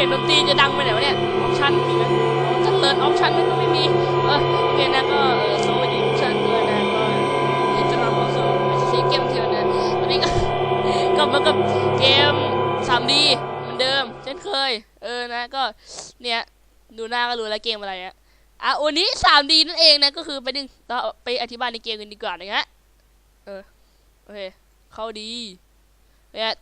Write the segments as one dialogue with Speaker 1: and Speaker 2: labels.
Speaker 1: สียงดนตรีจะดังไปไหนวะเนี่ย ออปชั่นมีไหมอ๋อจะเลิศออปชั่นมันก็ไม่มี เออโอเคนะก็เออสวัสดีทุกท่านด้วยนะก็ยินดีต้อนรับเข้าสู่ซีเกมเถื่อนนะวันนี้ก็กลับมากับเกม 3D เหมือนเดิม เช่นเคย เออนะก็เนี่ยดูหน้าก็รู้แล้วเกมอะไรอะอะวันนี้ 3D นั่นเองนะก็คือไปดึงเราไปอธิบายในเกมกันดีกว่านะฮะเออโอเคเข้าดีเนี่ย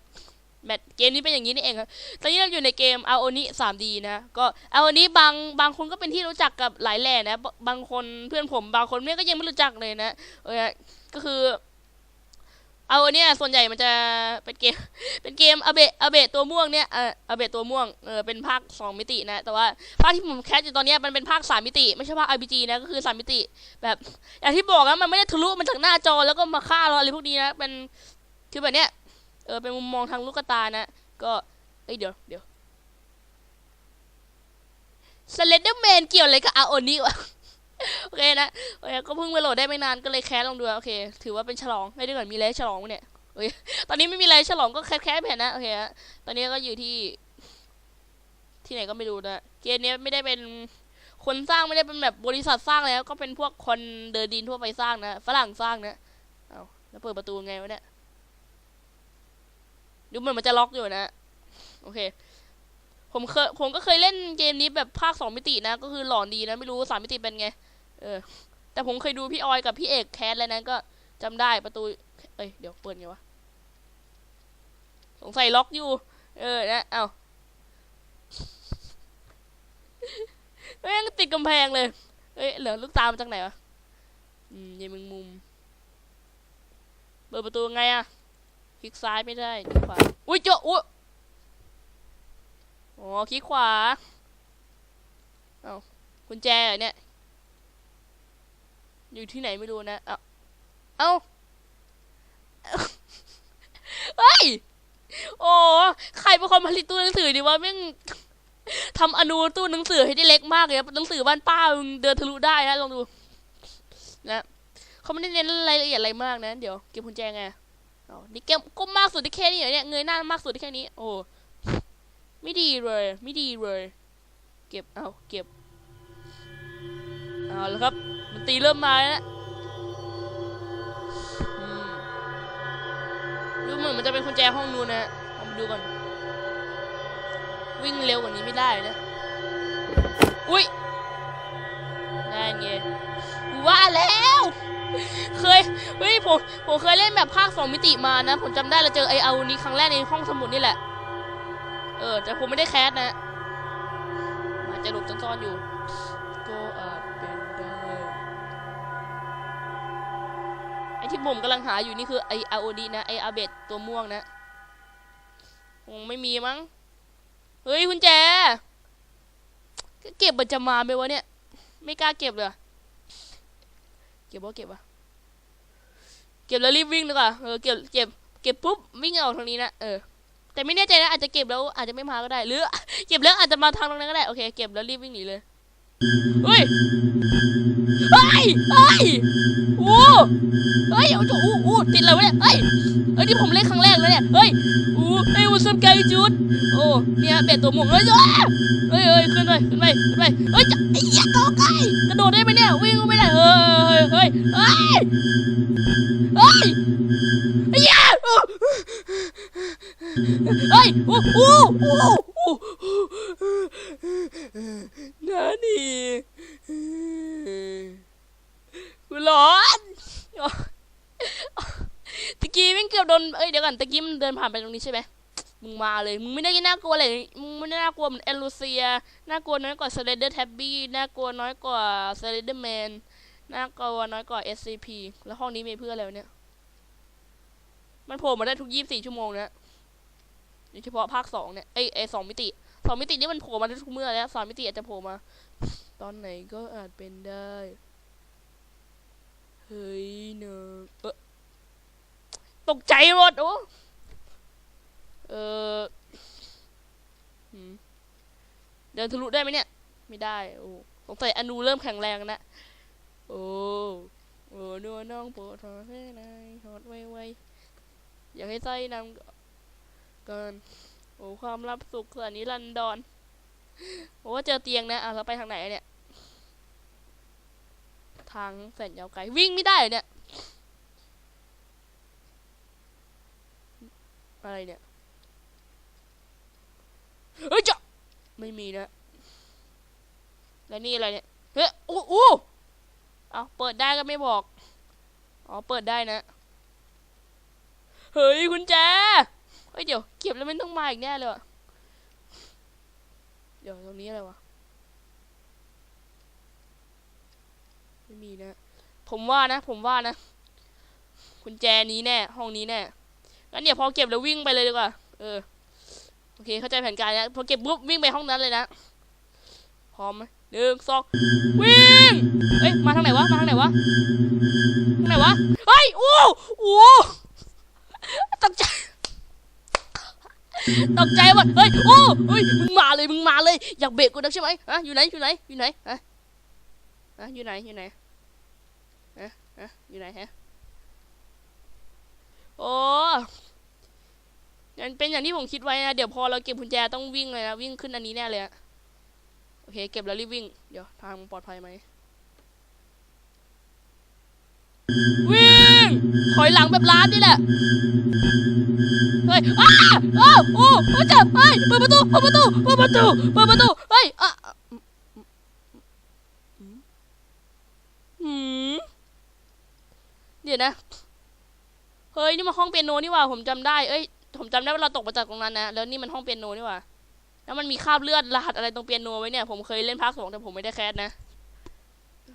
Speaker 1: แมทเกมนี้เป็นอย่างนี้นี่เองครับ ตอนนี้เราอยู่ในเกม a o n i 3D นะ ก็ a o n i บางบางคนก็เป็นที่รู้จักกับหลายแหล่นะ บางคนเพื่อนผมบางคนเนี่ยก็ยังไม่รู้จักเลยนะเออก็คือเอาอันเนี้ยส่วนใหญ่มันจะเป็นเกม เป็นเกมอเบะอเบะตัวม่วงเนี่ยเอออเบะตัวม่วงเออเป็นภาคสองมิตินะ แต่ว่าภาคที่ผมแคสอยู่ตอนนี้มันเป็นภาคสามมิติ ไม่ใช่ภาค RPG นะก็คือสามมิติ แบบอย่างที่บอกนะมันไม่ได้ทะลุมันจากหน้าจอแล้วก็มาฆ่าเราอะไรพวกนี้นะเป็นคือแบบเนี้ย เออเป็นมุมมองทางลูกตานะ ก็เอ้ยเดี๋ยวเดี๋ยวสเลนเดอร์แมนเกี่ยวอะไรกับอาโอนี่วะโอเคนะโอเคก็เพิ่งไปโหลดได้ไม่นานก็เลยแคสลองดูโอเค ถือว่าเป็นฉลองไม่ได้ก่อนมีอะไรฉลองเนี่ยโอเคตอนนี้ไม่มีอะไรฉลองก็แคสแคสแผ่นนะโอเคฮะตอนนี้ก็อยู่ที่ ที่ไหนก็ไม่รู้นะเกมนี้ไม่ได้เป็นคนสร้างไม่ได้เป็นแบบบริษัทสร้างแล้ว ก็เป็นพวกคนเดินดินทั่วไปสร้างนะฝรั่งสร้างนะเอาแล้วเปิดประตูไงวะเนี่ย ดูเหมือนมันจะล็อกอยู่นะ โอเค ผมเคยผมก็เคยเล่นเกมนี้แบบภาคสองมิตินะ ก็คือหลอนดีนะ ไม่รู้สามมิติเป็นไง เออ แต่ผมเคยดูพี่ออยกับพี่เอกแคสแล้วนั้นก็จำได้ประตู เอ้ย เดี๋ยวเปิดไงวะ สงสัยล็อกอยู่ เออ นะ เอาแม่งติดกำแพงเลย เอ้ย เหลือลูกตามาจากไหนวะ อืมยังมึงมุม เปิดประตูไงอะ คลิกซ้ายไม่ได้คลิกขวา อุ้ยเจาอุ้ยอ๋อคลิกขวา เอากุญแจเหรอเนี่ย อยู่ที่ไหนไม่รู้นะ เอาเอาเฮ้ย โอ้ใครเป็นคนผลิตตู้หนังสือดีวะแม่งทำอนูตู้หนังสือให้ได้เล็กมากเลยนะหนังสือบ้านป้ามึงเดินทะลุได้นะลองดู นะเขาไม่ได้เน้นรายละเอียดอะไรมากนะ เดี๋ยวเก็บกุญแจไง นี่เก็บก้มมากสุดที่แค่นี้เหรอเนี่ยเงยหน้ามากสุดที่แค่นี้ โอ้ไม่ดีเลยไม่ดีเลยเก็บเอาเก็บเอาแล้วครับดนตีเริ่มมาแล้วดูเหมือนมันจะเป็นกุญแจห้องนู้นนะลองดูก่อน วิ่งเร็วกว่านี้ไม่ได้นะ อุ้ยนั่นไงว่าแล้ว เคยเฮ้ยผมผมเคยเล่นแบบภาคสองมิติมานะ ผมจำได้เราเจอไอเอานี้ครั้งแรกในห้องสมุดนี่แหละ เออ แต่ผมไม่ได้แคสนะอาจจะหลบซ่อนๆอยู่ ก็อาจเป็นได้ไอที่ผมกำลังหาอยู่นี่คือไออาโอดีนะไออาเบตตัวม่วงนะคงไม่มีมั้ง เฮ้ยคุณแจ เก็บมันจะมาไหมวะเนี่ย ไม่กล้าเก็บเลย เก็บว่เก็บวะ เก็บแล้วรีบวิ่งดีกว่าเออเก็บเก็บเก็บปุ๊บวิ่งออกทางนี้นะเออแต่ไม่แน่ใจนะอาจจะเก็บแล้วอาจจะไม่มาก็ได้ หรือ เก็บแล้วอาจจะมาทางตรงนั้นก็ได้โอเคเก็บแล้วรีบวิ่งหนีเลย เฮ้ย เฮ้ย เฮ้ยโอ้เฮ้ยโอ้โหอู้อู้ติดอะไรวะเนี่ย เฮ้ย เฮ้ย นี่ผมเล่นครั้งแรกเลยเนี่ย เฮ้ย อู้เฮ้ยวัสดุไกจุด โอ้ เนี่ยเป็ดตัวหม่งเฮ้ยเฮ้ยเฮ้ยขึ้นไป ขึ้นไป ขึ้นไป เฮ้ยจะไอ้ยักษ์กอไก่กระโดดได้ไหมเนี่ย วิ่งก็ไม่ได้ เฮ้ย เฮ้ย เฮ้ย เฮ้ยไอ้ยักษ์เฮ้ยอู้อู้อู้อู้นานี่กูร้อนตะกี้วิ่งเกือบโดนเอ้ยเดี๋ยวก่อนตะกี้มัน เดินผ่านไปตรงนี้ใช่ไหมมึงมาเลย มึงไม่ได้น่ากลัวเลย มึงไม่ได้น่ากลัวเหมือนเอลูเซีย น่ากลัวน้อยกว่าสเลเดอร์แท็บบี้ น่ากลัวน้อยกว่าสเลเดอร์แมน น่ากลัวน้อยกว่า SCP แล้วห้องนี้มีเพื่ออะไรวเนี่ย มันโผล่มาได้ทุกยี่สิบสี่ชั่วโมงนะโดยเฉพาะภาคสองเนี่ยไอไอสองมิติสองมิตินี่มันโผล่มาได้ทุกเมื่อแล้วสามมิติอาจจะโผล่มา ตอนไหนก็อาจเป็นได้ เฮ้ยเนอะตกใจหมดโอ้ เออเดินทะลุได้ไหมเนี่ย ไม่ได้ โอ้สงสัยอนูเริ่มแข็งแรงนะ โอ้โอ้นัวน้องโปรดทอดให้นายทอดไว้ไวอยากให้ไส้นำก่อนโอ้ความลับสุขสันนิรันดรโอ้เจอเตียงนะอะเราไปทางไหนเนี่ย ทางแสนยาวไกล วิ่งไม่ได้เหรอเนี่ย อะไรเนี่ย เฮ้ยจะไม่มีนะ แล้วนี่อะไรเนี่ย เฮ้ยโอ้โอ้เอาเปิดได้ก็ไม่บอก อ๋อ เปิดได้นะ เฮ้ยคุณแจเฮ้ยเดี๋ยว เก็บแล้วไม่ต้องมาอีกแน่เลยเดี๋ยวตรงนี้อะไรวะ ไม่มีนะ ผมว่านะ ผมว่านะกุญแจนี้แน่ ห้องนี้แน่ งั้นเดี๋ยวพอเก็บแล้ววิ่งไปเลยดีกว่า เออ โอเคเข้าใจแผนการแล้วพอเก็บปุ๊บวิ่งไปห้องนั้นเลยนะพร้อมไหมหนึ่งสองวิ่งเอ้ยมาทางไหนวะมาทางไหนวะทางไหนวะเฮ้ยโอ้โอ้ตกใจตกใจหมดเฮ้ยโอ้เฮ้ยมึงมาเลยมึงมาเลยอยากเบรกกูนักใช่ไหมฮะอยู่ไหนอยู่ไหนอยู่ไหนฮะฮะอยู่ไหนอยู่ไหนฮะฮะอยู่ไหนฮะโอ้ งั้นเป็นอย่างที่ผมคิดไว้นะ เดี๋ยวพอเราเก็บกุญแจต้องวิ่งเลยนะ วิ่งขึ้นอันนี้แน่เลยอะโอเค เก็บแล้วรีบวิ่ง เดี๋ยวทางปลอดภัยไหม วิ่ง ถอยหลังแบบล้านนี่แหละ เฮ้ย อ้าอ้าวโอ้โอ้จับเฮ้ย เปิดประตู เปิดประตู เปิดประตู เปิดประตู เฮ้ยอะหืมเดี๋ยวนะ เฮ้ย นี่มันห้องเปียโนนี่ว่าผมจำได้ เอ้ย ผมจำได้ว่าเราตกมาจากตรงนั้นนะแล้วนี่มันห้องเปียโนนี่หว่าแล้วมันมีคราบเลือดรหัสอะไรตรงเปียโนไว้เนี่ยผมเคยเล่นภาคสองแต่ผมไม่ได้แคสนะ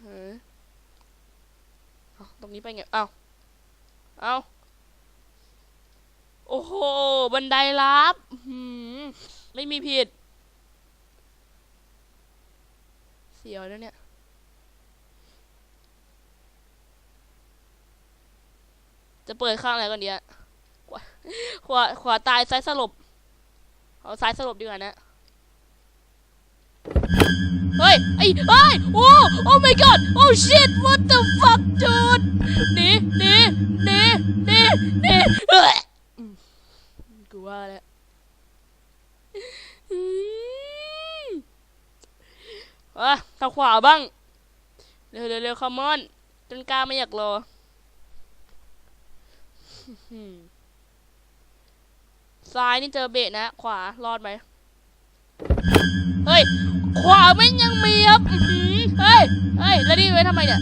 Speaker 1: เฮ้ยเอ้าตรงนี้ไปไงเอาเอาโอ้โหบันไดลับหืมไม่มีผิด เสียวแล้วเนี่ยจะเปิดข้างอะไหนก่อนดีอะ ขวาขวาขวาตายซ้ายสลบเอาซ้ายสลบดีกว่านะเฮ้ยไอ้เฮ้ยโอ้โอ้ my god โอ้ shit what the fuck dude หนีหนีหนีหนีหนีเอ้ยอืมกูว่าแล้วอะทางขวาบ้าง เร็วเร็วเร็วคอมมอนจนกล้าไม่อยากรอ ซ้ายนี่เจอเบะนะ ขวารอดไหมเฮ้ย ขวาไม่ยังมีครับเฮ้ย เฮ้ย แล้วนี่ไว้ทำไมเนี่ย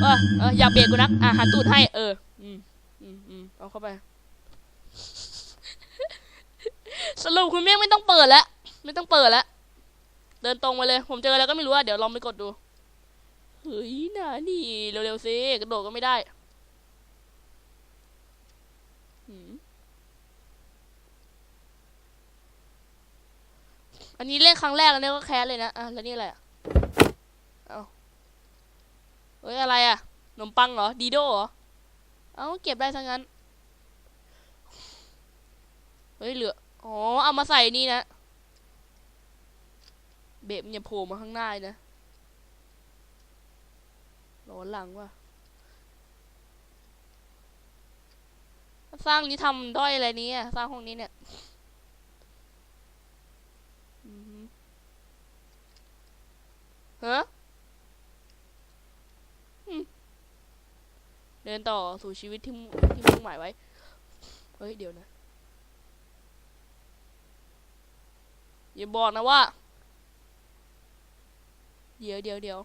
Speaker 1: เออเอออยากเบรกกูนัก อะหันตูดให้ เออ อืมอืมอืมเอาเข้าไป สรุปคุณเมี่ยงไม่ต้องเปิดแล้ว ไม่ต้องเปิดแล้ว เดินตรงไปเลย ผมเจอแล้วก็ไม่รู้อะเดี๋ยวลองไปกดดู เฮ้ยน่านี่ เร็วๆสิ กระโดดก็ไม่ได้หืม อันนี้เล่นครั้งแรกแล้วเนี่ยก็แคสเลยนะอะแล้วนี่อะไรอะเอาเฮ้ยอะไรอะขนมปังเหรอ ดีโดเหรอ เอาเก็บได้ทั้งนั้น เฮ้ยเหลือ อ๋อ เอามาใส่นี่นะ เบบมันอย่าโผล่มาข้างหน้านะร้อนหลังว่ะ สร้างนี้ทำด้อยอะไรนี้อะ สร้างห้องนี้เนี่ย อือหือ ฮะเดินต่อสู่ชีวิตที่ที่มุ่งหมายไว้ เฮ้ย เดี๋ยวนะ อย่าบอกนะว่า เดี๋ยวเดี๋ยวเดี๋ยว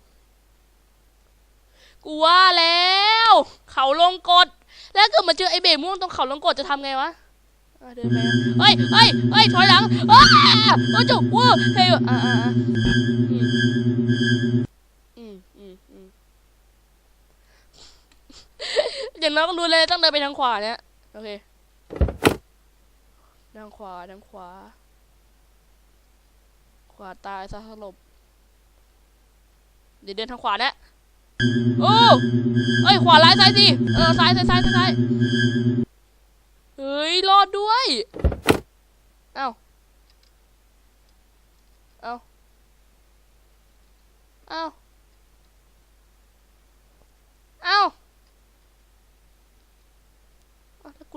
Speaker 1: กูว่าแล้ว เขาลงกด แล้วเกิดมาเจอไอ้เบม่วงตรงเขาลงกดจะทำไงวะเดินไปอ่เฮ้ยเฮ้ยเฮ้ยถอยหลังอ้าโอ้จุกว้าเฮ้ยอะอะอะอืมอืมอืม อย่างน้อยก็รู้เลยต้องเดินไปทางขวาเนี่ยโอเคทางขวาทางขวา ขวาตายซะสลบเดี๋ยวเดินทางขวานะโอ้เอ้ยขวาร้ายซ้ายสิเออซ้ายซ้ายซ้ายซ้ายซ้ายเฮ้ยรอดด้วยเอ้า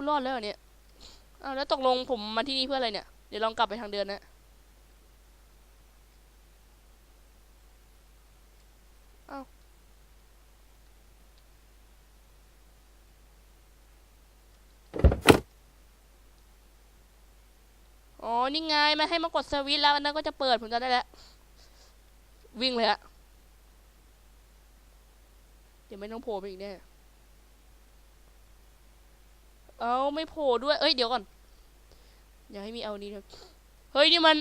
Speaker 1: รอดแล้วเนี่ยแล้วตกลงผมมาที่นี่เพื่ออะไรเนี่ย เดี๋ยวลองกลับไปทางเดินนะอ้าวอ๋อ นี่ไงมาให้มากดสวิตช์แล้วอันนั้นก็จะเปิดผมจะได้แล้ว วิ่งเลยอะเดี๋ยวไม่ต้องโผล่ไปอีกแน่ เอาไม่โผล่ด้วย เอ้ยเดี๋ยวก่อน อย่าให้มีเอานี้นะเฮ้ยนี่มัน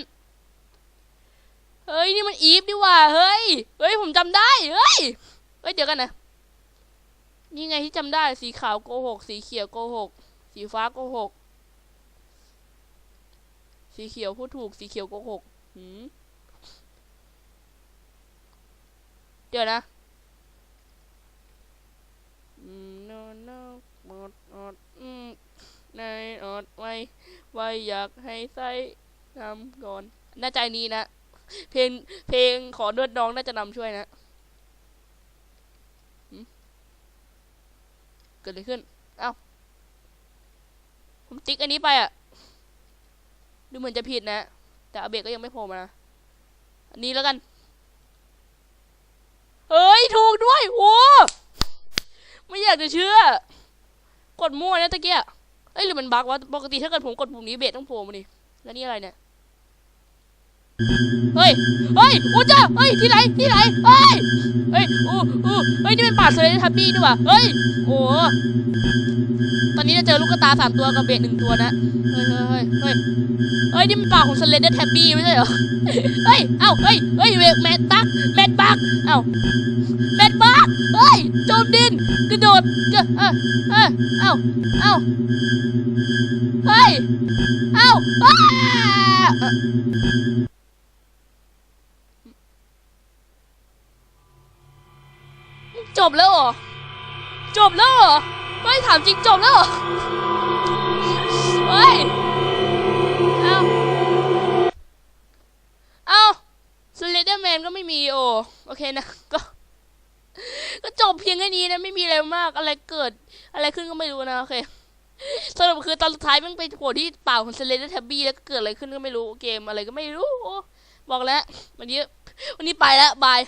Speaker 1: เฮ้ยนี่มันอีฟดีว่าเฮ้ย เฮ้ยผมจำได้ เฮ้ย เฮ้ยเดี๋ยวกันนะนี่ไงที่จำได้ สีขาวโกหก สีเขียวโกหก สีฟ้าโกหก สีเขียวพูดถูก สีเขียวโกหกหืมเดี๋ยวนะอืมนอนนอก หมดอดอืมในอดไว้ไว้อยากให้ใส่นำก่อนน่าใจนี้นะ เพลงเพลงขอเลือดน้องน่าจะนำช่วยนะเกิดอะไรขึ้น เอ้า ผมติ๊กอันนี้ไปอะ ดูเหมือนจะผิดนะ แต่อาเบะก็ยังไม่โผล่มานะอันนี้แล้วกัน เฮ้ย ถูกด้วย โอ้ไม่อยากจะเชื่อ กดมั่วนะตะเกียเอ้ยหรือมันบั๊กวะปกติถ้าเกิดผมกดปุ่มนี้เบสต้องโผล่มาดิแล้วนี่อะไรเนี่ย เฮ้ย เฮ้ยอู้จ้าเฮ้ย ที่ไหน ที่ไหน เฮ้ย เฮ้ยอู้อู้เฮ้ย นี่เป็นป่าสเลนทับบี้นี่หว่าเฮ้ย โอ้ตอนนี้จะเจอลูกกระตาสามตัวกับเบสหนึ่งตัวนะ เฮ้ยเฮ้ยเฮ้ยเฮ้ยเฮ้ย นี่มันป่าของสเลนเดอร์แท็บบี้ไม่ใช่เหรอ เฮ้ย เอ้า เฮ้ย เฮ้ยเวกแมทบักแมทบักเอ้าแมทบักเฮ้ย โจมดิน กระโดดเจอเออเออเอ้าเอ้าเฮ้ย เอ้า บแล้วเหรอ จบแล้วเหรอเฮ้ถามจริงจบแล้วเหรอ เฮ้ย เอาเอาสเลเดอร์แมนก็ไม่มีโอ โอเคนะ ก็ ก็จบเพียงแค่นี้นะ ไม่มีอะไรมาก อะไรเกิด อะไรขึ้นก็ไม่รู้นะ โอเคสรุปคือตอนสุดท้ายมันไปโผล่ที่เป่าของเซเลนแทบบี้แล้วก็เกิดอะไรขึ้นก็ไม่รู้เกมอะไรก็ไม่รู้โอ้บอกแล้ววันนี้วันนี้ไปแล้วบาย